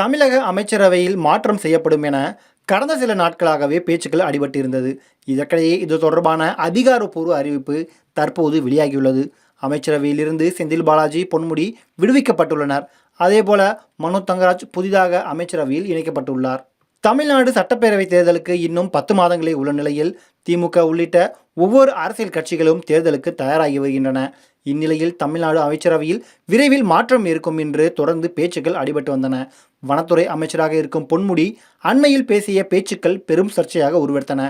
தமிழக அமைச்சரவையில் மாற்றம் செய்யப்படும் என கடந்த சில நாட்களாகவே பேச்சுக்கள் அடிபட்டிருந்தது. இதற்கிடையே இது தொடர்பான அதிகாரப்பூர்வ அறிவிப்பு தற்போது வெளியாகியுள்ளது. அமைச்சரவையிலிருந்து செந்தில் பாலாஜி பொன்முடி விடுவிக்கப்பட்டுள்ளனர். அதேபோல மனோ தங்கராஜ் புதிதாக அமைச்சரவையில் இணைக்கப்பட்டுள்ளார். தமிழ்நாடு சட்டப்பேரவை தேர்தலுக்கு இன்னும் பத்து மாதங்களே உள்ள நிலையில் திமுக உள்ளிட்ட ஒவ்வொரு அரசியல் கட்சிகளும் தேர்தலுக்கு தயாராகி வருகின்றன. இந்நிலையில் தமிழ்நாடு அமைச்சரவையில் விரைவில் மாற்றம் இருக்கும் என்று தொடர்ந்து பேச்சுக்கள் அடிபட்டு வந்தன. வனத்துறை அமைச்சராக இருக்கும் பொன்முடி அண்மையில் பேசிய பேச்சுக்கள் பெரும் சர்ச்சையாக உருவெடுத்தன.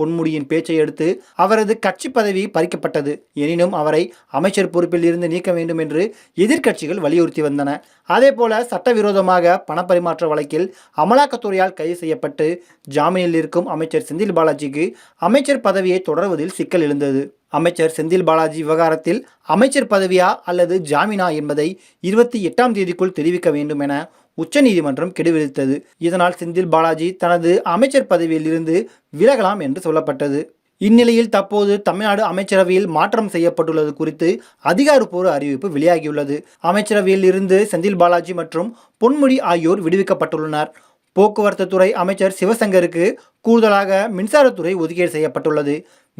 பொன்முடியின் பேச்சை அடுத்து அவரது கட்சி பதவி பறிக்கப்பட்டது. எனினும் அவரை அமைச்சர் பொறுப்பில் இருந்து நீக்க வேண்டும் என்று எதிர்க்கட்சிகள் வலியுறுத்தி வந்தன. அதேபோல சட்டவிரோதமாக பணப்பரிமாற்ற வழக்கில் அமலாக்கத்துறையால் கைது செய்யப்பட்டு ஜாமீனில் இருக்கும் அமைச்சர் செந்தில் பாலாஜிக்கு அமைச்சர் பதவியை தொடர்வதில் சிக்கல் எழுந்தது. அமைச்சர் செந்தில் பாலாஜி விவகாரத்தில் அமைச்சர் பதவியா அல்லது ஜாமீனா என்பதை இருபத்தி எட்டாம் தேதிக்குள் தெரிவிக்க வேண்டும் என உச்சநீதிமன்றம் கெடுவிதித்தது. இதனால் செந்தில் பாலாஜி தனது அமைச்சர் பதவியில் இருந்து விலகலாம் என்று சொல்லப்பட்டது. இந்நிலையில் தற்போது தமிழ்நாடு அமைச்சரவையில் மாற்றம் செய்யப்பட்டுள்ளது குறித்து அதிகாரப்பூர்வ அறிவிப்பு வெளியாகியுள்ளது. அமைச்சரவையில் இருந்து செந்தில் பாலாஜி மற்றும் பொன்முடி ஆகியோர் விடுவிக்கப்பட்டுள்ளனர். போக்குவரத்து துறை அமைச்சர் சிவசங்கருக்கு கூடுதலாக மின்சாரத்துறை ஒதுக்கீடு செய்யப்பட்டுள்ளது.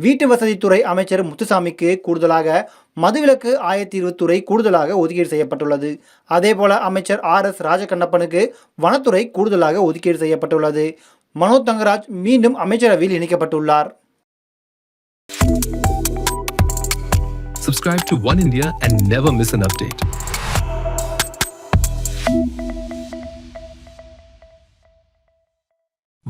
வீட்டு வசதித்துறை அமைச்சர் முத்துசாமிக்கு கூடுதலாக மதுவிலக்கு ஆயத்தீர்வுத்துறை கூடுதலாக ஒதுக்கீடு செய்யப்பட்டுள்ளது. அதேபோல அமைச்சர் ஆர் எஸ் ராஜகண்ணப்பனுக்கு வனத்துறை கூடுதலாக ஒதுக்கீடு செய்யப்பட்டுள்ளது. மனோ தங்கராஜ் மீண்டும் அமைச்சரவையில் இணைக்கப்பட்டுள்ளார். Subscribe to One India and never miss an update.